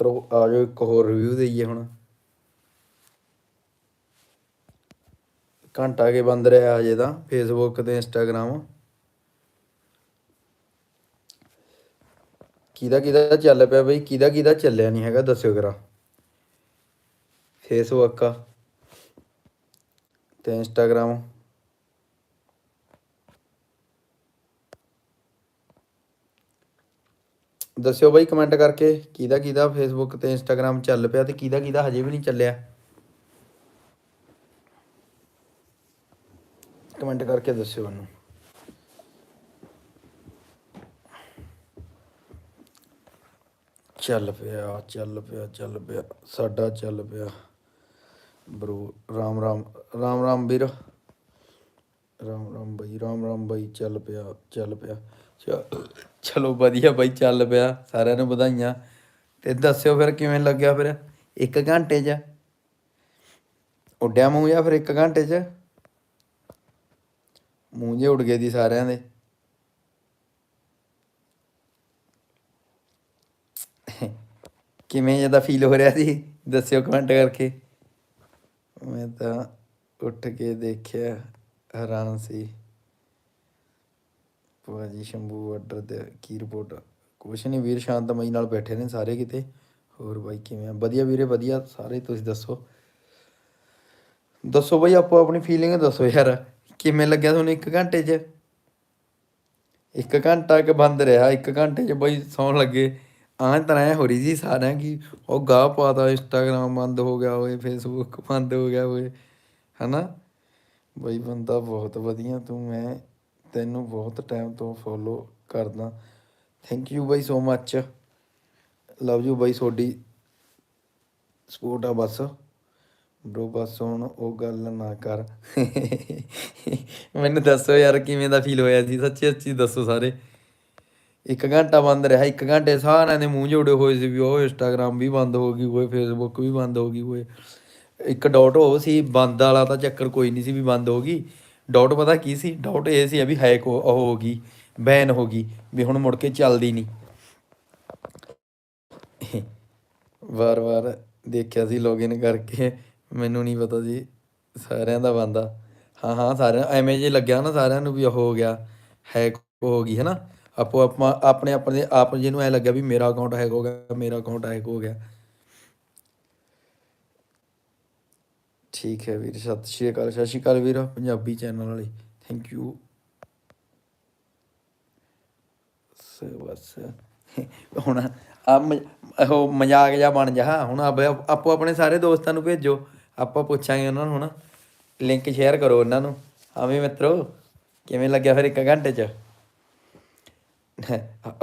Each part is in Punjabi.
ਮਿੱਤਰੋ, ਆ ਜਾਓ ਇੱਕ ਹੋਰ ਰਿਵਿਊ ਦੇਈਏ ਹੁਣ। ਘੰਟਾ ਕੇ ਬੰਦ ਰਿਹਾ ਅਜੇ ਤਾਂ ਫੇਸਬੁੱਕ ਤੇ ਇੰਸਟਾਗ੍ਰਾਮ ਕਿਹਦਾ ਕਿਹਦਾ ਚੱਲ ਪਿਆ ਬਈ? ਕਿਹਦਾ ਕਿਹਦਾ ਚੱਲਿਆ ਨਹੀਂ ਹੈਗਾ, ਦੱਸਿਓ ਕਰਾ ਫੇਸਬੁੱਕ ਆ ਤੇ ਇੰਸਟਾਗ੍ਰਾਮ ਦੱਸਿਓ ਬਾਈ ਕਮੈਂਟ ਕਰਕੇ, ਕਿਹਦਾ ਕਿਹਦਾ ਫੇਸਬੁੱਕ ਤੇ ਇੰਸਟਾਗ੍ਰਾਮ ਚੱਲ ਪਿਆ ਤੇ ਕਿਹਦਾ ਕਿਹਦਾ ਹਜੇ ਵੀ ਨਹੀਂ ਚੱਲਿਆ? ਕਮੈਂਟ ਕਰਕੇ ਦੱਸਿਓ ਮੈਨੂੰ ਚੱਲ ਪਿਆ ਚੱਲ ਪਿਆ ਚੱਲ ਪਿਆ, ਸਾਡਾ ਚੱਲ ਪਿਆ। ਬਰੋ, ਰਾਮ ਰਾਮ ਰਾਮ ਰਾਮ ਵੀਰ। ਰਾਮ ਰਾਮ ਬਾਈ, ਰਾਮ ਰਾਮ ਬਾਈ, ਚੱਲ ਪਿਆ ਚੱਲ ਪਿਆ। ਚਲੋ ਵਧੀਆ ਬਾਈ, ਚੱਲ ਪਿਆ, ਸਾਰਿਆਂ ਨੂੰ ਵਧਾਈਆਂ। ਤੇ ਦੱਸਿਓ ਫਿਰ ਕਿਵੇਂ ਲੱਗਿਆ ਫਿਰ? ਇੱਕ ਘੰਟੇ 'ਚ? ਉੱਡਿਆ ਮੂੰਹ ਜਾਂ ਫਿਰ ਇੱਕ ਘੰਟੇ 'ਚ? ਮੂੰਹ ਜੇ ਉੱਡ ਗਏ ਦੀ ਸਾਰਿਆਂ ਦੇ। ਕਿਵੇਂ ਜਿਹਦਾ ਫੀਲ ਹੋ ਰਿਹਾ ਸੀ? ਦੱਸਿਓ ਕਮੈਂਟ ਕਰਕੇ। ਮੈਂ ਤਾਂ ਉੱਠ ਕੇ ਦੇਖਿਆ, ਹੈਰਾਨ ਸੀ। ਭਾਜੀ ਸ਼ੰਭੂ ਆਰਡਰ 'ਤੇ ਕੀ ਰਿਪੋਰਟ ਕੁਛ ਨਹੀਂ ਵੀਰ ਸ਼ਾਂਤਮਈ ਨਾਲ ਬੈਠੇ ਨੇ ਸਾਰੇ ਕਿਤੇ। ਹੋਰ ਬਾਈ ਕਿਵੇਂ ਆ? ਵਧੀਆ ਵੀਰੇ, ਵਧੀਆ। ਸਾਰੇ ਤੁਸੀਂ ਦੱਸੋ? ਦੱਸੋ ਬਾਈ, ਆਪੋ ਆਪਣੀ ਫੀਲਿੰਗ ਦੱਸੋ ਯਾਰ। ਕਿਵੇਂ ਲੱਗਿਆ ਤੁਹਾਨੂੰ ਇੱਕ ਘੰਟੇ 'ਚ? ਇੱਕ ਘੰਟਾ ਕਿ ਬੰਦ ਰਿਹਾ, ਇੱਕ ਘੰਟੇ 'ਚ ਬਾਈ ਸੌਣ ਲੱਗੇ। ਆਂ ਤਰ੍ਹਾਂ ਐਂ ਹੋ ਰਹੀ ਸੀ ਸਾਰਿਆਂ ਕੀ ਉਹ ਗਾਹ ਪਾਤਾ, ਇੰਸਟਾਗ੍ਰਾਮ ਬੰਦ ਹੋ ਗਿਆ ਓਏ ਫੇਸਬੁੱਕ ਬੰਦ ਹੋ ਗਿਆ ਓਏ। ਹਨਾ? ਬਈ ਬੰਦਾ ਬਹੁਤ ਵਧੀਆ, ਤੂੰ ਮੈਂ ਤੈਨੂੰ ਬਹੁਤ ਟਾਈਮ ਤੋਂ ਫੋਲੋ ਕਰਦਾ। ਥੈਂਕ ਯੂ ਬਾਈ ਸੋ ਮੱਚ ਲਵ ਯੂ ਬਾਈ ਤੁਹਾਡੀ ਸਪੋਰਟ ਆ ਬਸ। ਬ్రో ਬਸ ਹੁਣ ਉਹ ਗੱਲ ਨਾ ਕਰ। ਮੈਨੂੰ ਦੱਸੋ ਯਾਰ ਕਿਵੇਂ ਦਾ ਫੀਲ ਹੋਇਆ ਸੀ? ਸੱਚੀ ਸੱਚੀ ਦੱਸੋ ਸਾਰੇ। ਇੱਕ ਘੰਟਾ ਬੰਦ ਰਿਹਾ, ਇੱਕ ਘੰਟੇ ਸਾਰਿਆਂ ਦੇ ਮੂੰਹ ਜੋੜੇ ਹੋਏ ਸੀ ਵੀ ਉਹ ਇੰਸਟਾਗ੍ਰਾਮ ਵੀ ਬੰਦ ਹੋ ਗਈ ਹੋਏ ਫੇਸਬੁੱਕ ਵੀ ਬੰਦ ਹੋ ਗਈ ਹੋਏ। ਇੱਕ ਡਾਟ ਉਹ ਸੀ, ਬੰਦ ਵਾਲਾ ਤਾਂ ਚੱਕਰ ਕੋਈ ਨਹੀਂ ਸੀ ਵੀ ਬੰਦ ਹੋ ਗਈ। ਡਾਊਟ ਪਤਾ ਕੀ ਸੀ? ਡਾਊਟ ਇਹ ਸੀ ਵੀ ਹੈਕ ਉਹ ਹੋ ਗਈ ਬੈਨ ਹੋ ਗਈ, ਵੀ ਹੁਣ ਮੁੜ ਕੇ ਚੱਲਦੀ ਨਹੀਂ। ਵਾਰ-ਵਾਰ ਦੇਖਿਆ ਸੀ ਲੌਗਇਨ ਕਰਕੇ, ਮੈਨੂੰ ਨਹੀਂ ਪਤਾ ਜੀ, ਸਾਰਿਆਂ ਦਾ ਬੰਦਾ। ਹਾਂ ਹਾਂ, ਸਾਰਿਆਂ, ਐਵੇਂ ਜੇ ਲੱਗਿਆ ਨਾ ਸਾਰਿਆਂ ਨੂੰ ਵੀ ਉਹ ਹੋ ਗਿਆ ਹੈਕ ਹੋ ਗਈ ਹੈ ਨਾ ਆਪੋ ਆਪਾਂ ਆਪਣੇ ਆਪਣੇ ਆਪ ਜਿਹਨੂੰ ਐ ਲੱਗਿਆ ਵੀ ਮੇਰਾ ਅਕਾਊਂਟ ਹੈਕ ਹੋ ਗਿਆ, ਮੇਰਾ ਅਕਾਊਂਟ ਹੈਕ ਹੋ ਗਿਆ। ਠੀਕ ਹੈ ਵੀਰ, ਸਤਿ ਸ਼੍ਰੀ ਅਕਾਲ, ਸਤਿ ਸ਼੍ਰੀ ਅਕਾਲ ਵੀਰ। ਪੰਜਾਬੀ ਚੈਨਲ ਵਾਲੇ ਥੈਂਕ ਯੂ ਬਸ। ਹੁਣ ਆ ਉਹ ਮਜ਼ਾਕ ਜਿਹਾ ਬਣ ਜਾ ਹੁਣ ਆਪੋ ਆਪਣੇ ਸਾਰੇ ਦੋਸਤਾਂ ਨੂੰ ਭੇਜੋ। ਆਪਾਂ ਪੁੱਛਾਂਗੇ ਉਹਨਾਂ ਨੂੰ ਹੁਣ। ਲਿੰਕ ਸ਼ੇਅਰ ਕਰੋ ਉਹਨਾਂ ਨੂੰ। ਹਾਂ ਵੀ ਮਿੱਤਰੋ, ਕਿਵੇਂ ਲੱਗਿਆ ਫਿਰ ਇੱਕ ਘੰਟੇ ਚ?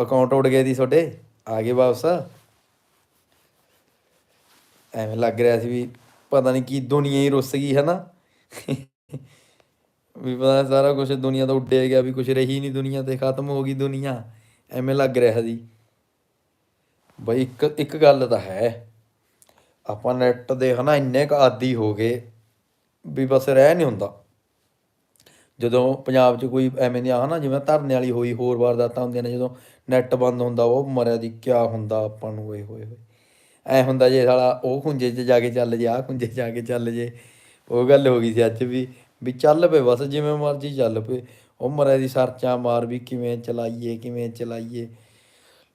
ਅਕਾਊਂਟ ਉੱਡ ਗਏ ਦੀ ਤੁਹਾਡੇ? ਆ ਗਏ ਵਾਪਸ? ਐਵੇਂ ਲੱਗ ਰਿਹਾ ਸੀ ਵੀ ਪਤਾ ਨਹੀਂ ਕੀ ਦੁਨੀਆ ਹੀ ਰੁੱਸ ਗਈ ਹੈ ਨਾ ਵੀ ਪਤਾ ਸਾਰਾ ਕੁਝ ਦੁਨੀਆ ਤੋਂ ਉੱਡਿਆ ਗਿਆ, ਵੀ ਕੁਝ ਰਹੀ ਨਹੀਂ ਦੁਨੀਆ ਤੇ ਖਤਮ ਹੋ ਗਈ ਦੁਨੀਆ। ਐਵੇਂ ਲੱਗ ਰਿਹਾ ਸੀ। ਬਈ ਇੱਕ ਇੱਕ ਗੱਲ ਤਾਂ ਹੈ, ਆਪਾਂ ਨੈਟ ਦੇ ਹਨਾ ਇੰਨੇ ਕ ਆਦੀ ਹੋ ਗਏ, ਵੀ ਬਸ ਰਹਿ ਨਹੀਂ ਹੁੰਦਾ। ਜਦੋਂ ਪੰਜਾਬ 'ਚ ਕੋਈ ਐਵੇਂ ਦੀ ਹਨਾ, ਜਿਵੇਂ ਧਰਨੇ ਵਾਲੀ ਹੋਈ, ਹੋਰ ਵਾਰਦਾਤਾਂ ਹੁੰਦੀਆਂ ਨੇ, ਜਦੋਂ ਨੈਟ ਬੰਦ ਹੁੰਦਾ, ਉਹ ਮਰਿਆ ਦੀ ਕਿਆ ਹੁੰਦਾ ਆਪਾਂ ਨੂੰ, ਓਏ ਹੋਏ ਹੋਏ। ਐ ਹੁੰਦਾ ਜੇ ਸਾਲਾ ਉਹ ਖੁੰਝੇ 'ਚ ਜਾ ਕੇ ਚੱਲ ਜੇ, ਆਹ ਖੁੰਝੇ 'ਚ ਜਾ ਕੇ ਚੱਲ ਜੇ। ਉਹ ਗੱਲ ਹੋ ਗਈ ਸੀ ਅੱਜ ਵੀ ਵੀ ਚੱਲ ਪਏ ਬਸ ਜਿਵੇਂ ਮਰਜ਼ੀ ਚੱਲ ਪਏ। ਉਹ ਮਰਿਆ ਦੀ ਸਰਚਾਂ ਮਾਰ ਵੀ ਕਿਵੇਂ ਚਲਾਈਏ ਕਿਵੇਂ ਚਲਾਈਏ।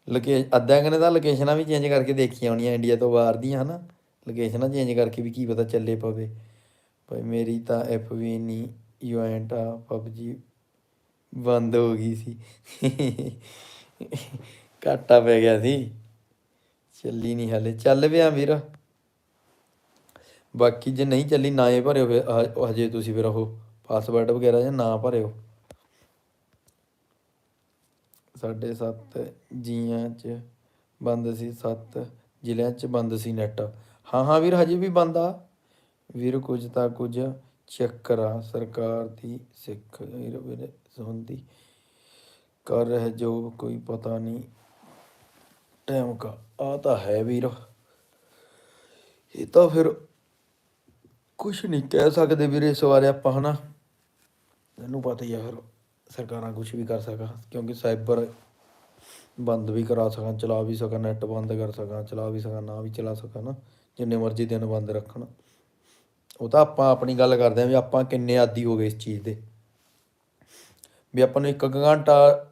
ਲੋਕੇ ਅੱਧਾ ਕਨੇ ਤਾਂ ਲੋਕੇਸ਼ਨਾਂ ਵੀ ਚੇਂਜ ਕਰਕੇ ਦੇਖੀਆਂ ਹੋਣੀਆਂ ਇੰਡੀਆ ਤੋਂ ਬਾਹਰ ਦੀਆਂ, ਹਨਾ। ਲੋਕੇਸ਼ਨਾਂ ਚੇਂਜ ਕਰਕੇ ਵੀ ਕੀ ਪਤਾ ਚੱਲੇ ਪਵੇ। ਭਾਈ ਮੇਰੀ ਤਾਂ ਐਫ ਵੀ ਨਹੀਂ ਯੂਐਂਟ ਆ ਪਬਜੀ ਬੰਦ ਹੋ ਗਈ ਸੀ। ਘਾਟਾ ਪੈ ਗਿਆ ਸੀ। ਚੱਲੀ ਨਹੀਂ ਹਲੇ। ਚੱਲ ਪਿਆ ਵੀਰ। ਬਾਕੀ ਜੇ ਨਹੀਂ ਚੱਲੀ ਨਾ ਇਹ ਭਰਿਓ ਫਿਰ ਹ- ਹਜੇ ਤੁਸੀਂ ਫਿਰ ਉਹ ਪਾਸਵਰਡ ਵਗੈਰਾ ਜਾਂ ਨਾ ਭਰਿਓ। ਸਾਡੇ ਸੱਤ ਜੀਆਂ ਚ ਬੰਦ ਸੀ, ਸੱਤ ਜ਼ਿਲ੍ਹਿਆਂ ਚ ਬੰਦ ਸੀ ਨੈਟ ਹਾਂ ਹਾਂ ਵੀਰ, ਹਜੇ ਵੀ ਬੰਦ ਆ। ਵੀਰ, ਕੁਝ ਤਾਂ ਕੁਝ ਆ। ਸਰਕਾਰ ਦੀ ਸਿੱਖ, ਵੀਰ, ਵੀਰੇ, ਸੰਬੰਧੀ ਕਰ ਰਹਿ ਜੋ ਕੋਈ ਪਤਾ ਨਹੀਂ। ਟਾਈਮ ਕਾ। ਆ ਤਾਂ ਹੈ ਵੀਰ। ਇਹ ਤਾਂ ਫਿਰ ਕੁਛ ਨਹੀਂ ਕਹਿ ਸਕਦੇ ਵੀਰੇ ਇਸ ਬਾਰੇ ਆਪਾਂ, ਹਨਾ? ਤੈਨੂੰ ਪਤਾ ਹੀ ਆ ਫਿਰ ਸਰਕਾਰਾਂ ਕੁਝ ਵੀ ਕਰ ਸਕਾ ਕਿਉਂਕਿ ਸਾਈਬਰ ਬੰਦ ਵੀ ਕਰਾ ਸਕਾਂ ਚਲਾ ਵੀ ਸਕਾਂ ਨੈਟ ਬੰਦ ਕਰ ਸਕਾਂ ਚਲਾ ਵੀ ਸਕਾਂ ਨਾ ਵੀ ਚਲਾ ਸਕਾਂ ਨਾ ਜਿੰਨੇ ਮਰਜ਼ੀ ਦਿਨ ਬੰਦ ਰੱਖਣ। ਉਹ ਤਾਂ ਆਪਾਂ ਆਪਣੀ ਗੱਲ ਕਰਦੇ ਆਂ ਵੀ ਆਪਾਂ ਕਿੰਨੇ ਆਦੀ ਹੋ ਗਏ ਇਸ ਚੀਜ਼ ਦੇ। ਵੀ ਆਪਾਂ ਨੂੰ ਇੱਕ ਘੰਟਾ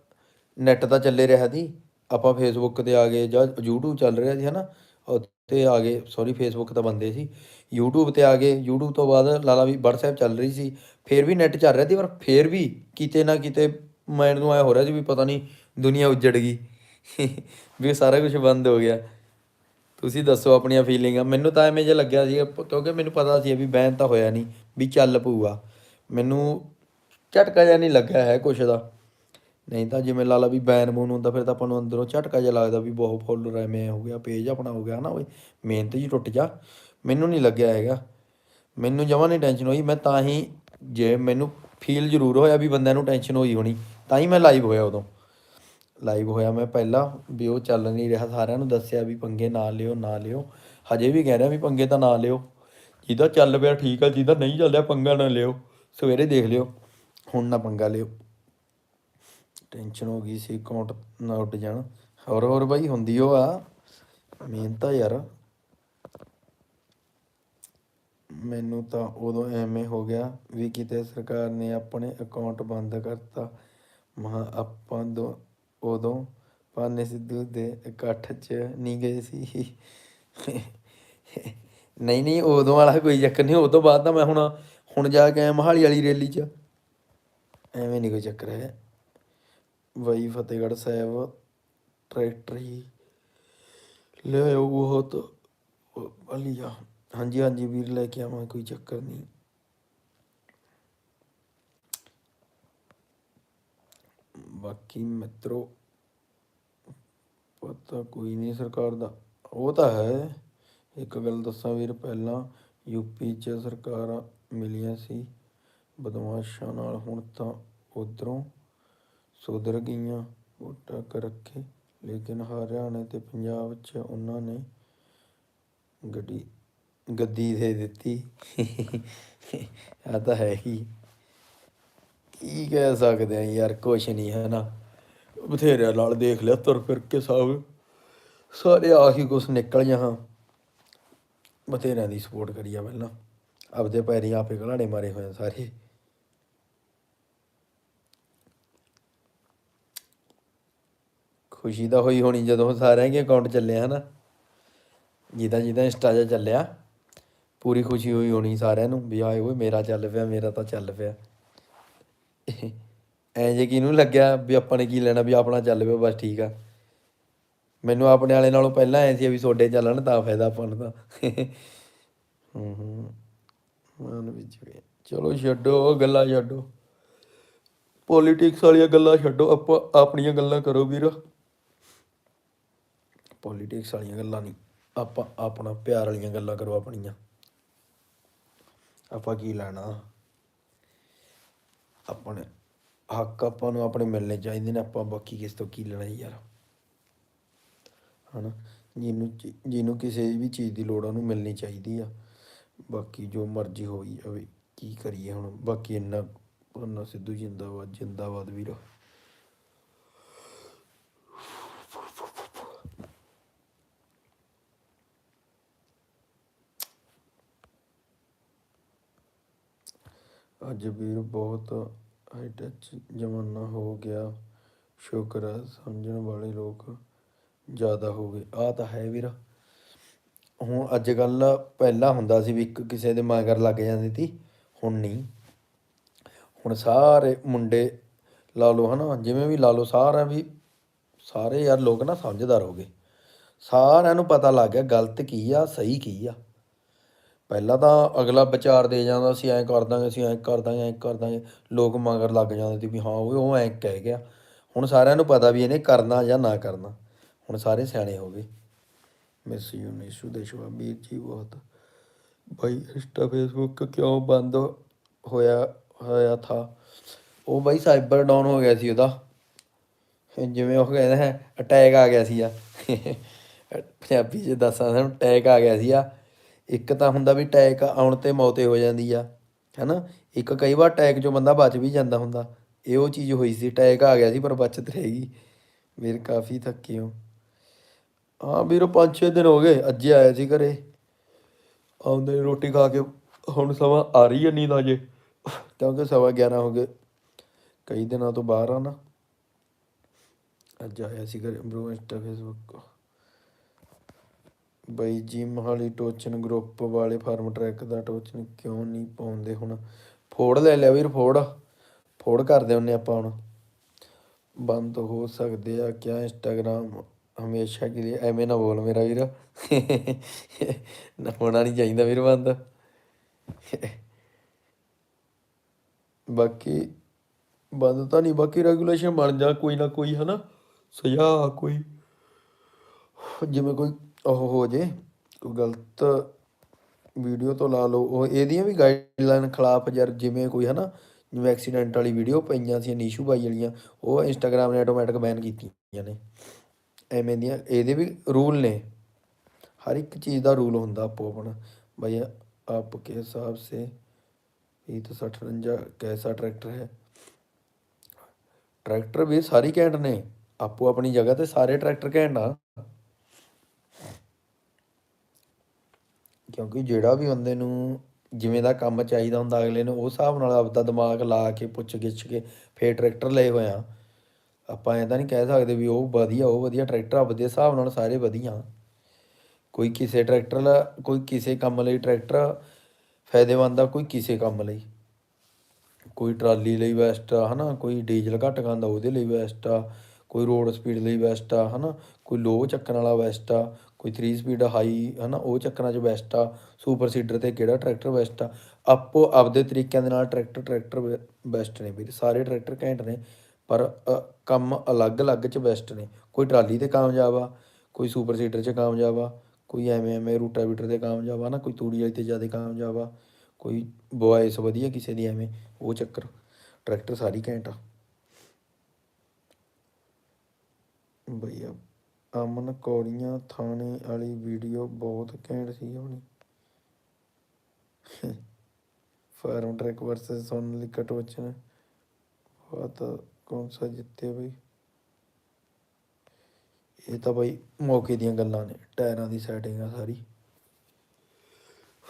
ਨੈਟ ਤਾਂ ਚੱਲੇ ਰਿਹਾ ਸੀ। ਆਪਾਂ ਫੇਸਬੁੱਕ ਤੇ ਆ ਗਏ ਜਾਂ YouTube ਚੱਲ ਰਿਹਾ ਸੀ, ਹਨਾ? ਉੱਤੇ ਆ ਗਏ ਸੌਰੀ ਫੇਸਬੁੱਕ ਤਾਂ ਬੰਦੇ ਸੀ। YouTube ਤੇ ਆ ਗਏ, YouTube ਤੋਂ ਬਾਅਦ ਲਾਲਾ ਵੀ WhatsApp ਚੱਲ ਰਹੀ ਸੀ। ਫੇਰ ਵੀ ਨੈਟ ਚੱਲ ਰਿਹਾ ਸੀ, ਪਰ ਫੇਰ ਵੀ ਕਿਤੇ ਨਾ ਕਿਤੇ ਮਾਈਂਡ ਨੂੰ ਆਇਆ ਹੋ ਰਿਹਾ ਸੀ ਵੀ ਪਤਾ ਨਹੀਂ ਦੁਨੀਆ ਉੱਜੜ ਗਈ। ਵੀ ਸਾਰਾ ਕੁਝ ਬੰਦ ਹੋ ਗਿਆ। ਤੁਸੀਂ ਦੱਸੋ ਆਪਣੀਆਂ ਫੀਲਿੰਗਾਂ ਮੈਨੂੰ ਤਾਂ ਐਵੇਂ ਜਿਹਾ ਲੱਗਿਆ ਸੀ ਕਿਉਂਕਿ ਮੈਨੂੰ ਪਤਾ ਸੀ ਵੀ ਬੈਨ ਤਾਂ ਹੋਇਆ ਨਹੀਂ ਵੀ ਚੱਲ ਪਊਗਾ। ਮੈਨੂੰ ਝਟਕਾ ਜਿਹਾ ਨਹੀਂ ਲੱਗਿਆ ਹੈ ਕੁਛ ਦਾ। ਨਹੀਂ ਤਾਂ ਜਿਵੇਂ ਲਾ ਲਾ ਵੀ ਬੈਨ ਬੂਨ ਹੁੰਦਾ, ਫਿਰ ਤਾਂ ਆਪਾਂ ਨੂੰ ਅੰਦਰੋਂ ਝਟਕਾ ਜਿਹਾ ਲੱਗਦਾ ਵੀ ਬਹੁਤ ਫੋਲੋਅਰ ਐਵੇਂ ਹੋ ਗਿਆ, ਪੇਜ ਆਪਣਾ ਹੋ ਗਿਆ ਨਾ ਓਏ? ਮਿਹਨਤ ਜੀ ਟੁੱਟ ਜਾ। ਮੈਨੂੰ ਨਹੀਂ ਲੱਗਿਆ ਹੈਗਾ। ਮੈਨੂੰ ਜਮਾਂ ਨਹੀਂ ਟੈਨਸ਼ਨ ਹੋਈ, ਮੈਂ ਤਾਂ ਹੀ ਜੇ ਮੈਨੂੰ ਫੀਲ ਜ਼ਰੂਰ ਹੋਇਆ ਵੀ ਬੰਦਿਆਂ ਨੂੰ ਟੈਨਸ਼ਨ ਹੋਈ ਹੋਣੀ, ਤਾਂ ਹੀ ਮੈਂ ਲਾਈਵ ਹੋਇਆ ਉਦੋਂ। ਲਾਈਵ ਹੋਇਆ ਮੈਂ ਪਹਿਲਾਂ, ਵੀ ਉਹ ਚੱਲ ਨਹੀਂ ਰਿਹਾ, ਸਾਰਿਆਂ ਨੂੰ ਦੱਸਿਆ ਵੀ ਪੰਗੇ ਨਾ ਲਿਓ ਨਾ ਲਿਓ। ਹਜੇ ਵੀ ਕਹਿ ਰਿਹਾ ਵੀ ਪੰਗੇ ਤਾਂ ਨਾ ਲਿਓ। ਜਿਹਦਾ ਚੱਲ ਪਿਆ ਠੀਕ ਆ, ਜਿਹਦਾ ਨਹੀਂ ਚੱਲਿਆ ਪੰਗਾ ਨਾ ਲਿਓ। ਸਵੇਰੇ ਦੇਖ ਲਿਓ, ਹੁਣ ਨਾ ਪੰਗਾ ਲਿਓ। ਟੈਨਸ਼ਨ ਹੋ ਗਈ ਸੀ ਅਕਾਊਂਟ ਨਾ ਉੱਡ ਜਾਣ। ਹੋਰ ਹੋਰ ਬਾਈ, ਹੁੰਦੀ ਉਹ ਆ। ਮਿਹਨਤ ਆ ਯਾਰ। ਮੈਨੂੰ ਤਾਂ ਉਦੋਂ ਐਵੇਂ ਹੋ ਗਿਆ ਵੀ ਕਿਤੇ ਸਰਕਾਰ ਨੇ ਆਪਣੇ ਅਕਾਊਂਟ ਬੰਦ ਕਰਤਾ। ਮਹਾ ਆਪਾਂ ਦੋ, ਉਦੋਂ ਪਾਨੇ ਸਿੱਧੂ ਦੇ ਇਕੱਠ 'ਚ ਨਹੀਂ ਗਏ ਸੀ। ਨਹੀਂ ਨਹੀਂ, ਉਦੋਂ ਵਾਲਾ ਕੋਈ ਚੱਕਰ ਨਹੀਂ ਉਹ ਤੋਂ ਬਾਅਦ ਤਾਂ ਮੈਂ ਹੁਣ ਹੁਣ ਜਾ ਕੇ ਆਇਆ ਮਹਾਲੀ ਵਾਲੀ ਰੈਲੀ 'ਚ। ਐਵੇਂ ਨਹੀਂ ਕੋਈ ਚੱਕਰ ਹੈ ਬਾਈ ਫਤਿਹਗੜ੍ਹ ਸਾਹਿਬ, ਟਰੈਕਟਰ ਹੀ ਲਿਆਓ ਬਹੁਤ ਭਲੀਆ ਹਾਂਜੀ ਹਾਂਜੀ ਵੀਰ, ਲੈ ਕੇ ਆਵਾਂ, ਕੋਈ ਚੱਕਰ ਨਹੀਂ। ਬਾਕੀ ਮਿੱਤਰੋ, ਪਤਾ ਕੋਈ ਨਹੀਂ ਸਰਕਾਰ ਦਾ। ਉਹ ਤਾਂ ਹੈ। ਇੱਕ ਗੱਲ ਦੱਸਾਂ ਵੀਰ, ਪਹਿਲਾਂ ਯੂਪੀ 'ਚ ਸਰਕਾਰਾਂ ਮਿਲੀਆਂ ਸੀ। ਬਦਮਾਸ਼ਾਂ ਨਾਲ ਹੁਣ ਤਾਂ ਉਧਰੋਂ ਸੁਧਰ ਗਈਆਂ। ਉਹ ਟੱਕ ਰੱਖੇ। ਲੇਕਿਨ ਹਰਿਆਣਾ ਤੇ ਪੰਜਾਬ 'ਚ ਉਹਨਾਂ ਨੇ ਗੱਡੀ, ਗੱਦੀ ਦੇ ਦਿੱਤੀ। ਆ ਤਾਂ ਹੈ ਹੀ। ਕੀ ਕਹਿ ਸਕਦੇ ਆ ਯਾਰ, ਕੁਛ ਨਹੀਂ ਹੈ ਨਾ ਬਥੇਰਿਆਂ ਨਾਲ ਦੇਖ ਲਿਆ, ਤੁਰ ਫਿਰ ਕੇ ਸਭ। ਸਾਰੇ ਆਹੀ ਕੁਛ ਨਿਕਲ ਜਹਾਂ ਬਥੇਰਿਆਂ ਦੀ ਸਪੋਰਟ ਕਰੀ ਆ ਪਹਿਲਾਂ। ਆਪਦੇ ਪੈਰੀ ਆਪੇ ਘਲਾੜੇ ਮਾਰੇ ਹੋਏ ਆ ਸਾਰੇ। ਖੁਸ਼ੀ ਤਾਂ ਹੋਈ ਹੋਣੀ ਜਦੋਂ ਸਾਰਿਆਂ ਦੇ ਅਕਾਊਂਟ ਚੱਲੇ ਹਨਾ? ਜਿਹਦਾ ਜਿਹਦਾ ਇੰਸਟਾ 'ਚ ਚੱਲਿਆ, ਪੂਰੀ ਖੁਸ਼ੀ ਹੋਈ ਹੋਣੀ ਸਾਰਿਆਂ ਨੂੰ ਵੀ, ਆਏ ਓਏ ਮੇਰਾ ਚੱਲ ਪਿਆ, ਮੇਰਾ ਤਾਂ ਚੱਲ ਪਿਆ। ਐਂ ਜੇ ਕਿਹਨੂੰ ਲੱਗਿਆ ਵੀ ਆਪਾਂ ਨੇ ਕੀ ਲੈਣਾ, ਵੀ ਆਪਣਾ ਚੱਲ ਪਿਆ, ਬਸ ਠੀਕ ਆ। ਮੈਨੂੰ ਆਪਣੇ ਵਾਲੇ ਨਾਲੋਂ ਪਹਿਲਾਂ ਐ ਸੀ ਵੀ ਤੁਹਾਡੇ ਚੱਲਣ, ਤਾਂ ਫਾਇਦਾ ਆਪਾਂ ਨੂੰ ਤਾਂ। ਹੂੰ ਹੂੰ। ਮਨ ਵਿੱਚ ਵੀ। ਚਲੋ ਛੱਡੋ ਗੱਲਾਂ ਛੱਡੋ। ਪੋਲੀਟਿਕਸ ਵਾਲੀਆਂ ਗੱਲਾਂ ਛੱਡੋ, ਆਪਾਂ ਆਪਣੀਆਂ ਗੱਲਾਂ ਕਰੋ ਵੀਰ। ਪੋਲੀਟਿਕਸ ਵਾਲੀਆਂ ਗੱਲਾਂ ਨਹੀਂ। ਆਪਾਂ ਆਪਣਾ ਪਿਆਰ ਵਾਲੀਆਂ ਗੱਲਾਂ ਕਰੋ ਆਪਣੀਆਂ। ਆਪਾਂ ਕੀ ਲੈਣਾ? ਆਪਣੇ ਹੱਕ ਆਪਾਂ ਨੂੰ ਆਪਣੇ ਮਿਲਣੇ ਚਾਹੀਦੇ ਨੇ। ਆਪਾਂ ਬਾਕੀ ਕਿਸ ਤੋਂ ਕੀ ਲੈਣਾ ਯਾਰ? ਹਨਾ? ਜਿਹਨੂੰ ਜਿਹਨੂੰ ਕਿਸੇ ਵੀ ਚੀਜ਼ ਦੀ ਲੋੜ ਉਹਨੂੰ ਮਿਲਣੀ ਚਾਹੀਦੀ ਆ। ਬਾਕੀ ਜੋ ਮਰਜ਼ੀ ਹੋਈ ਜਾਵੇ, ਕੀ ਕਰੀਏ ਹੁਣ? ਬਾਕੀ ਇੰਨਾ ਉਹਨਾਂ ਸਿੱਧੂ ਜਿੰਦਾਬਾਦ ਜਿੰਦਾਬਾਦ ਵੀਰ। ਅੱਜ ਵੀਰ ਬਹੁਤ ਹਾਈਟੈਚ ਜ਼ਮਾਨਾ ਹੋ ਗਿਆ। ਸ਼ੁਕਰ ਹੈ, ਸਮਝਣ ਵਾਲੇ ਲੋਕ ਜ਼ਿਆਦਾ ਹੋ ਗਏ। ਆ ਤਾਂ ਹੈ ਵੀਰ। ਹੁਣ ਅੱਜ ਕੱਲ ਪਹਿਲਾਂ ਹੁੰਦਾ ਸੀ ਵੀ ਇੱਕ ਕਿਸੇ ਦੇ ਮਗਰ ਲੱਗ ਜਾਂਦੀ ਸੀ ਹੁਣ ਨਹੀਂ। ਹੁਣ ਸਾਰੇ ਮੁੰਡੇ ਲਾ ਲਓ ਹਨਾ, ਜਿਵੇਂ ਵੀ ਲਾ ਲਓ ਸਾਰਾ ਵੀ ਸਾਰੇ ਯਾਰ ਲੋਕ ਨਾ ਸਮਝਦਾਰ ਹੋ ਗਏ। ਸਾਰਿਆਂ ਨੂੰ ਪਤਾ ਲੱਗ ਗਿਆ, ਗਲਤ ਕੀ ਆ, ਸਹੀ ਕੀ ਆ। ਪਹਿਲਾਂ ਤਾਂ ਅਗਲਾ ਵਿਚਾਰ ਦੇ ਜਾਂਦਾ ਸੀ, ਐਂ ਕਰ ਦਾਂਗੇ ਅਸੀਂ, ਐਂ ਕਰ ਦਾਂਗੇ, ਐਂ ਕਰ ਦਾਂਗੇ। ਲੋਕ ਮਗਰ ਲੱਗ ਜਾਂਦੇ ਸੀ ਵੀ ਹਾਂ ਓਏ ਉਹ ਐਂ ਕਹਿ ਗਿਆ। ਹੁਣ ਸਾਰਿਆਂ ਨੂੰ ਪਤਾ ਵੀ ਇਹਨੇ ਕਰਨਾ ਜਾਂ ਨਾ ਕਰਨਾ। ਹੁਣ ਸਾਰੇ ਸਿਆਣੇ ਹੋ ਗਏ। ਮਿਸ ਯੂ ਨਿਸ਼ੂ ਦੇਸ਼ਵਾ ਜੀ ਬਹੁਤ। ਭਾਈ ਇੰਸਟਾ ਫੇਸਬੁੱਕ ਕਿਉਂ ਬੰਦ ਹੋਇਆ ਹੋਇਆ ਥਾ? ਉਹ ਬਾਈ ਸਾਈਬਰ ਡਾਊਨ ਹੋ ਗਿਆ ਸੀ ਉਹਦਾ। ਜਿਵੇਂ ਉਹ ਕਹਿੰਦਾ ਹੈ, ਅਟੈਕ ਆ ਗਿਆ ਸੀ ਆ ਪੰਜਾਬੀ ਚ ਦੱਸਾਂ, ਸਾਨੂੰ ਅਟੈਕ ਆ ਗਿਆ ਸੀ ਆ ਇੱਕ ਤਾਂ ਹੁੰਦਾ ਵੀ ਅਟੈਕ ਆਉਣ ਤੇ ਮੌਤ ਹੋ ਜਾਂਦੀ ਆ, ਹੈਨਾ? ਇੱਕ ਕਈ ਵਾਰ ਅਟੈਕ ਚੋਂ ਬੰਦਾ ਬਚ ਵੀ ਜਾਂਦਾ ਹੁੰਦਾ। ਇਹ ਉਹ ਚੀਜ਼ ਹੋਈ ਸੀ ਅਟੈਕ ਆ ਗਿਆ ਸੀ ਪਰ ਬਚਤ ਰਹੇਗੀ ਵੀਰ ਕਾਫੀ ਥੱਕੇ ਹੋ। ਹਾਂ ਵੀਰ 5-6 ਦਿਨ ਹੋ ਗਏ, ਅੱਜ ਹੀ ਆਇਆ ਸੀ ਘਰੇ। ਆਉਂਦੇ ਰੋਟੀ ਖਾ ਕੇ, ਹੁਣ ਸਮਾਂ ਆ ਰਹੀ ਹੈ ਨੀਂਦ ਅਜੇ। ਕਿਉਂਕਿ ਸਵਾ 11 ਹੋ ਗਏ। ਕਈ ਦਿਨਾਂ ਤੋਂ ਬਾਹਰ ਆ ਨਾ। ਅੱਜ ਆਇਆ ਸੀ ਘਰੇ ਬ్రో ਇੰਸਟਾ ਫੇਸਬੁੱਕ ਬਈ ਜੀ ਮਹਾਲੀ ਟੋਚਨ ਗਰੁੱਪ ਵਾਲੇ ਫਾਰਮ ਟਰੈਕ ਦਾ ਟੋਚਨ ਕਿਉਂ ਨਹੀਂ ਪਾਉਂਦੇ ਹੁਣ? ਫੋੜ ਲੈ ਲਿਆ ਵੀਰ, ਫੋੜ। ਫੋੜ ਕਰਦੇ ਹੁੰਨੇ ਆਪਾਂ ਹੁਣ। ਬੰਦ ਹੋ ਸਕਦੇ ਆ, ਕਿਆ ਇੰਸਟਾਗ੍ਰਾਮ ਹਮੇਸ਼ਾ ਕੇ ਲਈ ਐਵੇਂ ਨਾ ਬੋਲ ਮੇਰਾ ਵੀਰ। ਨਾ ਹੋਣਾ ਨਹੀਂ ਚਾਹੀਦਾ ਵੀਰ ਬੰਦ। ਬਾਕੀ ਬੰਦ ਤਾਂ ਨਹੀਂ ਬਾਕੀ ਰੈਗੂਲੇਸ਼ਨ ਬਣ ਜਾ ਕੋਈ ਨਾ ਕੋਈ, ਹਨਾ? ਸੁਝਾਅ ਕੋਈ। ਜਿਵੇਂ ਕੋਈ ਉਹ ਹੋ ਜੇ, ਕੋਈ ਗਲਤ ਵੀਡੀਓ ਤੋਂ ਲਾ ਲਓ, ਉਹ ਇਹਦੀਆਂ ਵੀ ਗਾਈਡਲਾਈਨ ਖਿਲਾਫ ਯਾਰ ਜਿਵੇਂ ਕੋਈ ਹਨਾ, ਜਿਵੇਂ ਐਕਸੀਡੈਂਟ ਵਾਲੀ ਵੀਡੀਓ ਪਈਆਂ ਸੀ, ਨੀਸ਼ੂ ਬਾਈ ਵਾਲੀਆਂ, ਉਹ ਇੰਸਟਾਗ੍ਰam ਨੇ ਆਟੋਮੈਟਿਕ ਬੈਨ ਕੀਤੀਆਂ ਨੇ। ਐਵੇਂ ਦੀਆਂ, ਇਹਦੇ ਵੀ ਰੂਲ ਨੇ। ਹਰ ਇੱਕ ਚੀਜ਼ ਦਾ ਰੂਲ ਹੁੰਦਾ ਆਪੋ ਆਪਣਾ। ਭਈ ਆਪਕੇ ਹਿਸਾਬ ਸੇ ਇਹ ਤਾਂ 57 ਕੈਸਾ ਟਰੈਕਟਰ ਹੈ। ਟਰੈਕਟਰ ਵੀ ਸਾਰੀ ਘੈਂਟ ਨੇ। ਆਪੋ ਆਪਣੀ ਜਗ੍ਹਾ ਤੇ ਸਾਰੇ ਟਰੈਕਟਰ ਘੈਂਟ ਆ। ਕਿਉਂਕਿ ਜਿਹੜਾ ਵੀ ਬੰਦੇ ਨੂੰ ਜਿਵੇਂ ਦਾ ਕੰਮ ਚਾਹੀਦਾ ਹੁੰਦਾ ਅਗਲੇ ਨੂੰ ਉਸ ਹਿਸਾਬ ਨਾਲ ਆਪਦਾ ਦਿਮਾਗ ਲਾ ਕੇ, ਪੁੱਛ ਗਿੱਛ ਕੇ ਫੇਰ ਟਰੈਕਟਰ ਲਏ ਹੋਏ ਆ। ਆਪਾਂ ਐਂ ਤਾਂ ਨਹੀਂ ਕਹਿ ਸਕਦੇ ਵੀ ਉਹ ਵਧੀਆ ਉਹ ਵਧੀਆ ਟਰੈਕਟਰ ਆਪਦੇ ਹਿਸਾਬ ਨਾਲ ਸਾਰੇ ਵਧੀਆ। ਕੋਈ ਕਿਸੇ ਟਰੈਕਟਰ ਲਾ, ਕੋਈ ਕਿਸੇ ਕੰਮ ਲਈ ਟਰੈਕਟਰ ਫਾਇਦੇਮੰਦ ਆ ਕੋਈ ਕਿਸੇ ਕੰਮ ਲਈ। ਕੋਈ ਟਰਾਲੀ ਲਈ ਬੈਸਟ ਆ, ਹਨਾ, ਕੋਈ ਡੀਜ਼ਲ ਘੱਟ ਖਾਂਦਾ ਉਹਦੇ ਲਈ ਬੈਸਟ ਆ। ਕੋਈ ਰੋਡ ਸਪੀਡ ਲਈ ਬੈਸਟ ਆ, ਹਨਾ? ਕੋਈ ਲੋ ਚੱਕਣ ਵਾਲਾ ਬੈਸਟ ਆ, ਕੋਈ 3 ਸਪੀਡ ਹਾਈ ਹਨਾ? ਉਹ ਚੱਕਰਾਂ 'ਚ ਬੈਸਟ ਆ। ਸੁਪਰ ਸੀਡਰ ਤੇ ਕਿਹੜਾ ਟਰੈਕਟਰ ਬੈਸਟ ਆ? ਆਪੋ ਆਪਦੇ ਤਰੀਕਿਆਂ ਦੇ ਨਾਲ ਟਰੈਕਟਰ ਟਰੈਕਟਰ ਬੈਸਟ ਨੇ ਵੀਰ। ਸਾਰੇ ਟਰੈਕਟਰ ਘੈਂਟ ਨੇ, ਪਰ ਕੰਮ ਅਲੱਗ-ਅਲੱਗ 'ਚ ਬੈਸਟ ਨੇ। ਕੋਈ ਟਰਾਲੀ ਤੇ ਕਾਮਯਾਬ ਆ, ਕੋਈ ਸੁਪਰ ਸੀਡਰ 'ਚ ਕਾਮਯਾਬ ਆ, ਕੋਈ ਐਵੇਂ ਐਵੇਂ ਰੂਟਾਵੀਟਰ ਤੇ ਕਾਮਯਾਬ ਆ ਨਾ ਕੋਈ ਤੂੜੀ ਵਾਲੀ ਤੇ ਜ਼ਿਆਦਾ ਕਾਮਯਾਬ ਆ, ਕੋਈ ਵੌਇਸ ਵਧੀਆ ਕਿਸੇ ਦੀ ਐਵੇਂ, ਉਹ ਚੱਕਰ। ਟਰੈਕਟਰ ਸਾਰੀ ਘੈਂਟ ਆ। ਬਈ ਅਮਨ ਕੌੜੀਆਂ ਥਾਣੇ ਵਾਲੀ ਵੀਡੀਓ ਬਹੁਤ ਘੈਂਟ ਸੀ ਹੋਣੀ ਫਾਰਮ ਟਰੈਕ ਵਰਸਸ ਸੋਨਾਲੀਕਾ ਟੋਚਨ ਬਾਤ ਕੌਣ ਸਾ ਜਿੱਤੇ ਬਈ। ਇਹ ਤਾਂ ਬਈ ਮੌਕੇ ਦੀਆਂ ਗੱਲਾਂ ਨੇ, ਟਾਇਰਾਂ ਦੀ ਸੈਟਿੰਗ ਆ ਸਾਰੀ।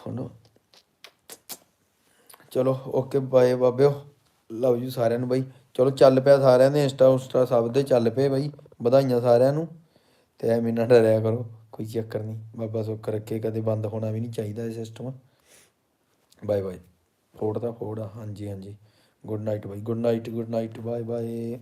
ਹੁਣ ਚਲੋ ਓਕੇ ਬਾਏ ਬਾਬਿਓ। ਲਵ ਯੂ ਸਾਰਿਆਂ ਨੂੰ ਬਾਈ। ਚਲੋ ਚੱਲ ਪਿਆ ਸਾਰਿਆਂ ਦੇ ਇੰਸਟਾ ਉਸਟਾ ਸਭ ਦੇ ਚੱਲ ਪਏ ਬਾਈ, ਵਧਾਈਆਂ ਸਾਰਿਆਂ ਨੂੰ। ਤੇ ਐਵੇਂ ਨਾ ਡਰਿਆ ਕਰੋ, ਕੋਈ ਚੱਕਰ ਨਹੀਂ। ਬਾਬਾ ਸੁੱਖ ਰੱਖੇ, ਕਦੇ ਬੰਦ ਹੋਣਾ ਵੀ ਨਹੀਂ ਚਾਹੀਦਾ ਇਹ ਸਿਸਟਮ ਬਾਏ ਬਾਏ। ਫੋੜ ਦਾ ਫੋੜ ਆ। ਹਾਂਜੀ ਹਾਂਜੀ। ਗੁੱਡ ਨਾਈਟ ਬਾਈ। Good night good night bye bye